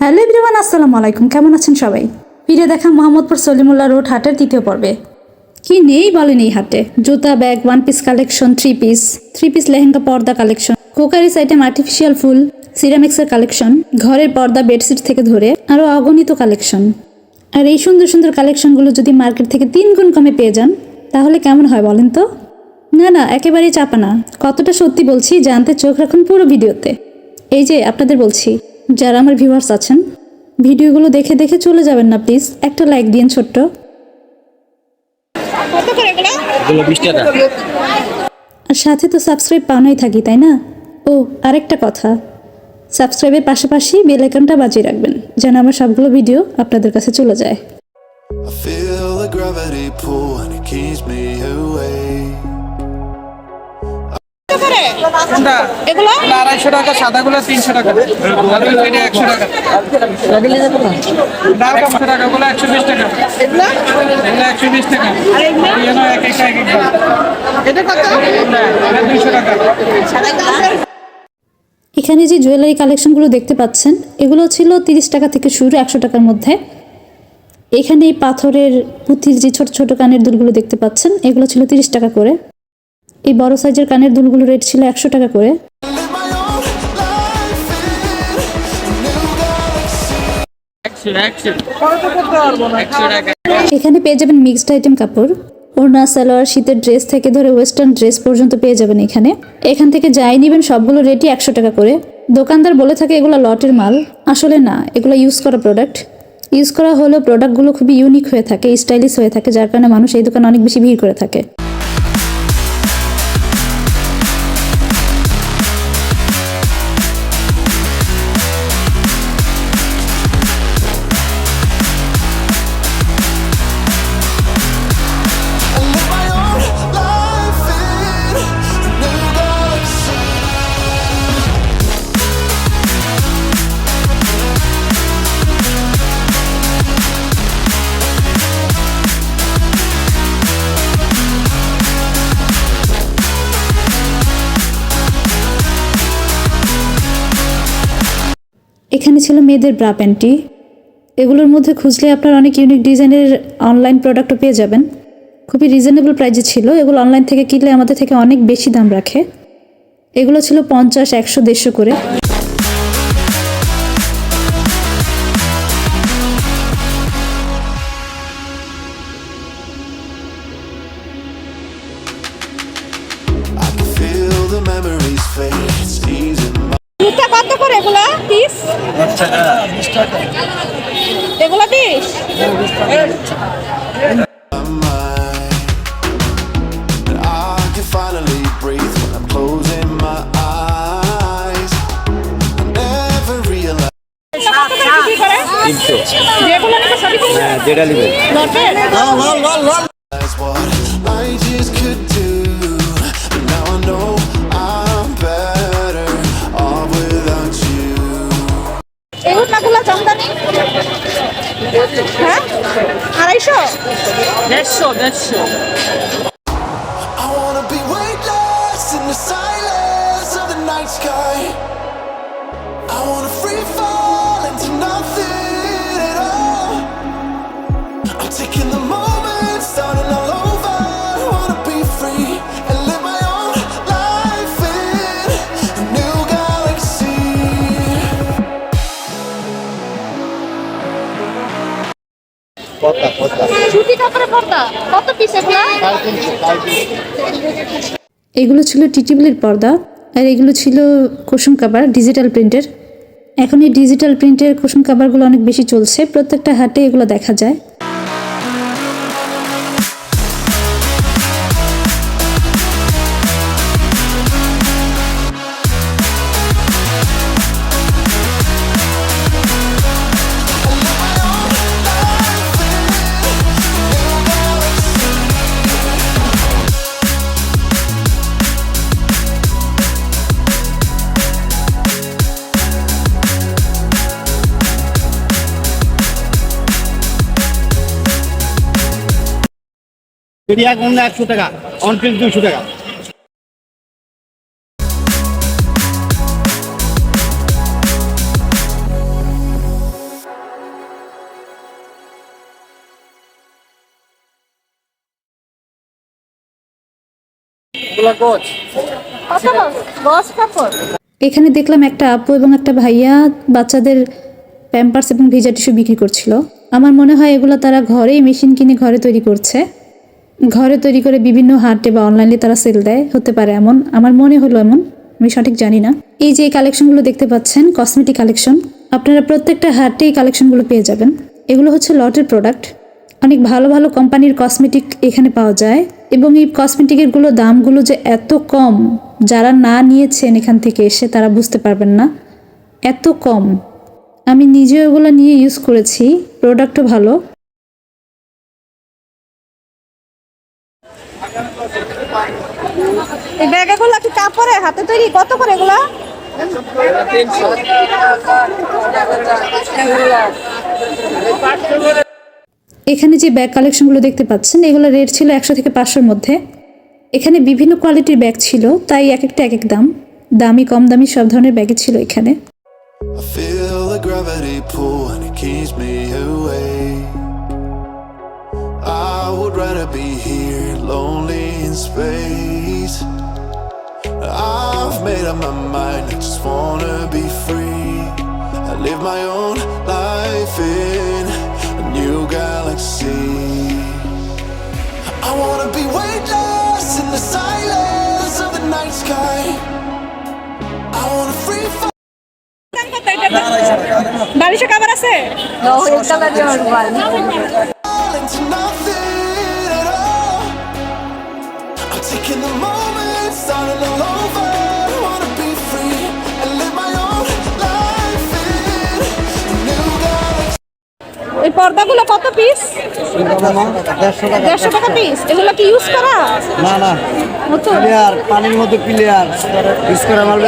Hello everyone, আসসালামু আলাইকুম। কেমন আছেন সবাই? ফিরে দেখা মোহাম্মদপুর সলিমুল্লাহ রোড হাটের তৃতীয় পর্বে। কি নেই বলেন এই হাটে? জুতা, bag one piece collection three piece three piece lehenga, পর্দা কালেকশন কোকারিস আইটেম আর্টিফিশিয়াল ফুল সিরামিক্সের কালেকশন ঘরের পর্দা বেডশিট থেকে ধরে আরও অগণিত কালেকশন আর এই সুন্দর সুন্দর কালেকশনগুলো যদি মার্কেট থেকে তিন গুণ কমে পেয়ে যান, তাহলে কেমন হয় বলেন তো? না না, একেবারেই চাপা না। কতটা সত্যি বলছি জানতে চোখ রাখুন পুরো ভিডিওতে। এই যে আপনাদের বলছি যারা আমার ভিউয়ার্স আছেন ভিডিওগুলো দেখে দেখে চলে যাবেন না প্লিজ একটা লাইক দিন ছোট্ট। আর সাথে তো সাবস্ক্রাইব পাওনাই থাকি তাই না? ও আরেকটা কথা। সাবস্ক্রাইবের পাশাপাশি বেল আইকনটা বাজিয়ে রাখবেন যেন আমার সবগুলো ভিডিও আপনাদের কাছে চলে যায়। I feel the gravity pull and it keeps me away. করে? এগুলো? এগুলো আড়াইশো টাকা সাদাগুলো তিনশো টাকা। একশো টাকা। ডাল একশো টাকা ওগুলো একশো বিশ টাকা। এগুলো? এগুলো একশো বিশ টাকা। যেন এক একটা এক একটা। এটা কত? দুইশো টাকা। এখানে যে জুয়েলারি কালেকশনগুলো দেখতে পাচ্ছেন এগুলো ছিল তিরিশ টাকা থেকে শুরু একশো টাকার মধ্যে। এখানে এই পাথরের পুঁথির যে ছোট ছোট কানের দুলগুলো দেখতে পাচ্ছেন এগুলো ছিল তিরিশ টাকা করে। এই বড় সাইজের কানের দুলগুলো রেট ছিল একশো টাকা করে। এখানে পেয়ে যাবেন মিক্সড আইটেম কাপড়। ওড়না, সালোয়ার, শীতের ড্রেস থেকে ধরে ওয়েস্টার্ন ড্রেস পর্যন্ত পেয়ে যাবেন এখানে। এখান থেকে যাই নেবেন সবগুলো রেটই একশো টাকা করে। দোকানদার বলে থাকে এগুলো লটের মাল। আসলে না, এগুলো ইউজ করা প্রোডাক্ট ইউজ করা হলেও প্রোডাক্টগুলো খুবই ইউনিক হয়ে থাকে স্টাইলিশ হয়ে থাকে, যার কারণে মানুষ এই দোকানে অনেক বেশি ভিড় করে থাকে। এখানে ছিল মেয়েদের ব্রা প্যান্টি এগুলোর মধ্যে খুঁজলে আপনার অনেক ইউনিক ডিজাইনের অনলাইন প্রোডাক্টও পেয়ে যাবেন। খুবই রিজনেবল প্রাইজে ছিল। এগুলো অনলাইন থেকে কিনলে আমাদের থেকে অনেক বেশি দাম রাখে। এগুলো ছিল পঞ্চাশ, একশো, দেড়শো করে। you. এই উঠনাগুলো জামদানি হ্যাঁ আড়াইশো দেড়শো দেড়শো I wanna be weightless in the silence of the night sky. I wanna free fall এগুলো? এগুলো ছিল টিটিবিলের পর্দা, আর এগুলো ছিল কুসুম কাবার ডিজিটাল প্রিন্টের এখন এই ডিজিটাল প্রিন্টের কুসুম কাবারগুলো অনেক বেশি চলছে, প্রত্যেকটা হাটে এগুলো দেখা যায়। একশো টাকা অনপিস দুশো টাকা। এখানে দেখলাম একটা আপু এবং একটা ভাইয়া বাচ্চাদের প্যাম্পার্স এবং ভিজা টিস্যু বিক্রি করছিল। আমার মনে হয় এগুলো তারা ঘরেই মেশিন কিনে ঘরে তৈরি করছে। ঘরে তৈরি করে বিভিন্ন হাটে বা অনলাইনে তারা সেল দেয়, হতে পারে এমন। আমার মনে হলো এমন, আমি সঠিক জানি না। এই যে কালেকশনগুলো দেখতে পাচ্ছেন কসমেটিক কালেকশন আপনারা প্রত্যেকটা হাটে এই কালেকশনগুলো পেয়ে যাবেন। এগুলো হচ্ছে লটের প্রোডাক্ট অনেক ভালো ভালো কোম্পানির কসমেটিক এখানে পাওয়া যায়। এবং এই কসমেটিকেরগুলো দামগুলো যে এত কম, যারা না নিয়েছেন এখান থেকে এসে তারা বুঝতে পারবেন না। এত কম। আমি নিজে ওগুলো নিয়ে ইউজ করেছি প্রোডাক্টও ভালো। এই ব্যাগগুলো কি কাপড়ে, হাতে তৈরি? কত করে এগুলা? এখানে যে ব্যাগ কালেকশনগুলো দেখতে পাচ্ছেন, এগুলো রেট ছিল একশো থেকে পাঁচশোর মধ্যে। এখানে বিভিন্ন কোয়ালিটির ব্যাগ ছিল, তাই এক একটা এক এক দাম। দামি, কম দামি সব ধরনের ব্যাগই ছিল এখানে। I feel the gravity pull and it keeps me away. I would rather be here, lonely in space. I've made up my mind, I just wanna be free. I live my own life in a new galaxy. I wanna be weightless in the silence of the night sky. I wanna free fall. বারিশে কাবার আছে into এই পর্দাগুলো কত piece দেড়শো টাকা piece এগুলো কি use করা? না না। পানির মধ্যে ক্লিয়ার ইউজ করা মাল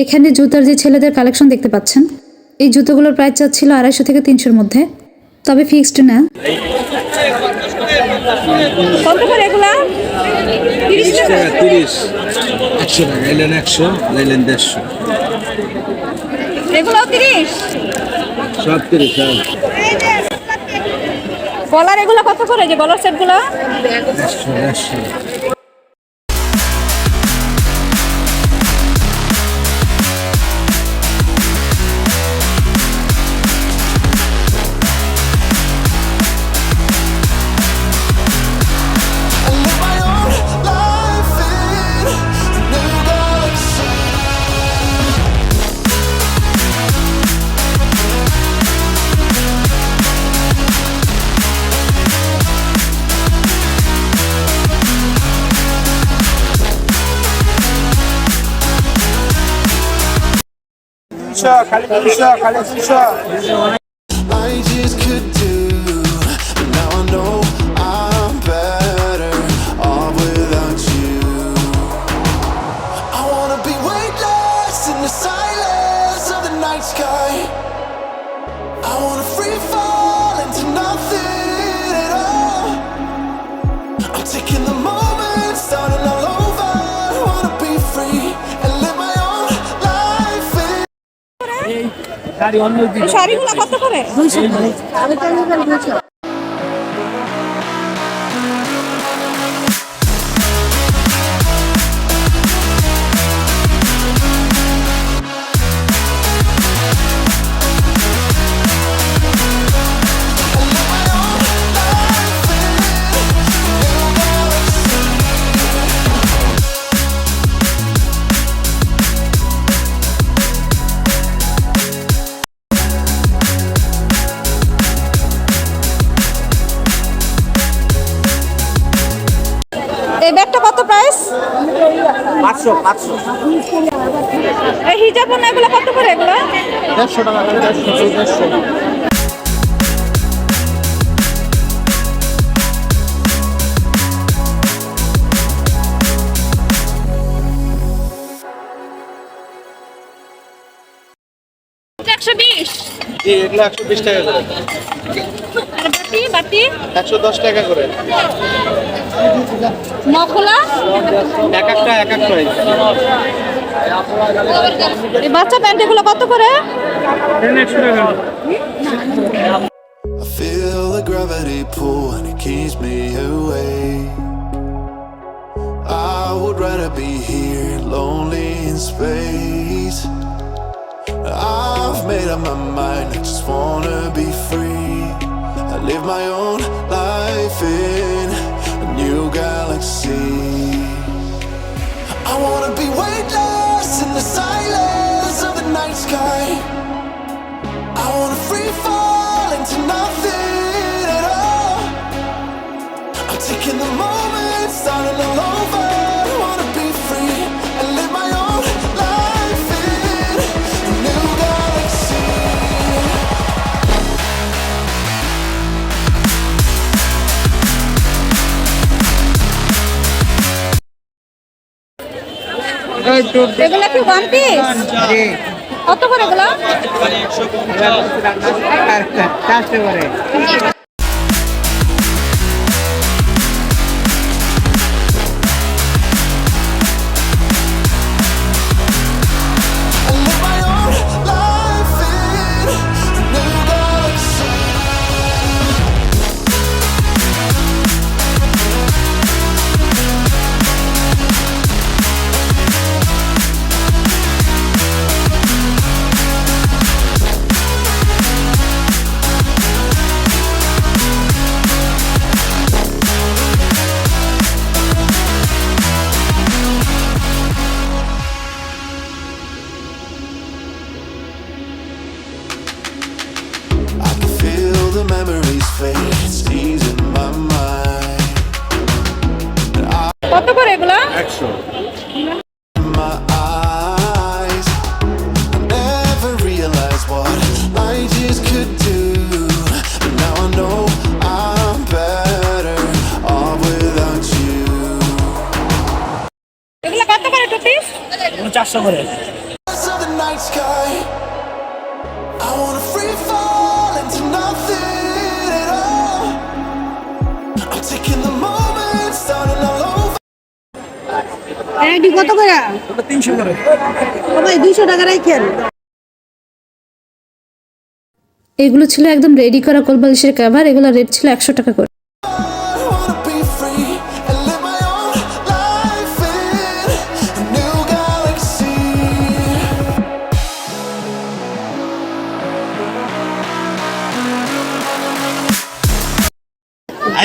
এখানে জুতার যে ছেলেদের কালেকশন দেখতে পাচ্ছেন এই জুতোগুলোর প্রাইস চাচ্ছিল আড়াইশো থেকে তিনশোর মধ্যে। তবে ফিক্সড না। কত করে এগুলা? তিরিশ টাকা? তিরিশ একশো টাকা এলেন একশো নিলেন দেড়শো। এগুলো তিরিশ? সব তিরিশ হ্যাঁ। গলার এগুলো কত করে? যে গলার সেটগুলো গুলো? I just could do, but শাড়িগুলো কত করে? এই হিজাব না এগুলো কত করে এগুলো? দেড়শো টাকা করে দেড়শো জি এগুলো একশো বিশ টাকা করে। বাটি বাটি? একশো দশ টাকা করে। মখলা এক একটা এক এক price এই বাচ্চা প্যান্ট এগুলো কত করে একশো টাকা I feel the gravity gravity pull and it keeps me awake. I would rather be here, lonely in space. I've made up my mind, I just wanna be free. I live my own life in a new galaxy. এগুলো কি one piece কত করে এগুলো? I the memories fade, it's easing my mind. কত করে এগুলো my eyes. I never realized what I just could do. But now I know I'm better off without you. এগুলো কত করে টু পিস চারশো করে of the night এটি কত করে? তিনশো করে। সবাই দুইশো টাকা রাখেন এগুলো ছিল একদম রেডি করা কোলবালিশের কাভার এগুলো রেট ছিল একশো টাকা করে।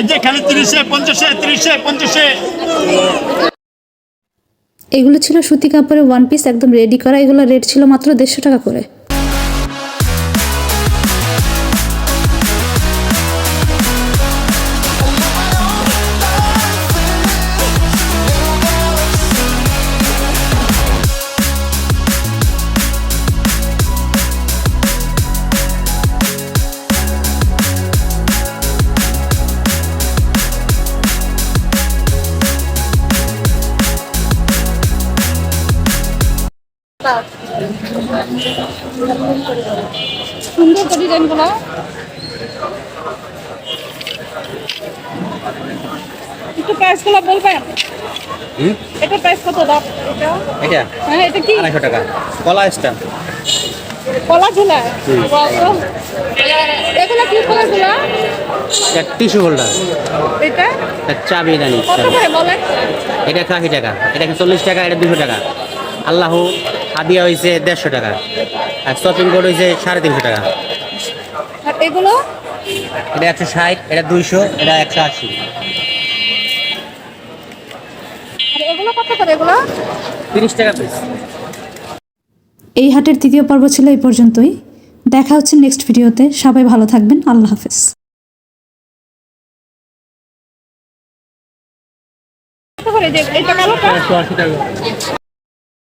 যে খালি তিরিশে পঞ্চাশে তিরিশে পঞ্চাশে। এগুলো ছিল সুতি কাপড়ে ওয়ান পিস একদম রেডি করা। এগুলো রেট ছিল মাত্র দেড়শো টাকা করে। একটু প্রাইসগুলো বলবেন? এটা প্রাইস কত দাম? এটা? এটা? হ্যাঁ এটা কি? আড়াইশো টাকা। কলা কলা ঝোলা? এগুলো কি কলাগুলো টিস্যু হোল্ডার। এটা? চাবি দানি কত করে বলেন? এটা একশো আশি টাকা। এটা চল্লিশ টাকা এটা দুশো টাকা। আল্লাহ হাদিয়া হয়েছে দেড়শো টাকা। আর শপিং কোড হয়েছে সাড়ে তিনশো টাকা। আর এগুলো? এটা একশো ষাট এটা দুইশো এটা একশো আশি। এগুলো কত করে এগুলো? তিরিশ টাকা পিস এই হাটের তৃতীয় পর্ব ছিল এই পর্যন্তই। দেখা হচ্ছে নেক্সট ভিডিওতে সবাই ভালো থাকবেন। আল্লাহ হাফেজ। করে? যে এটা কালোটা আশি টাকা।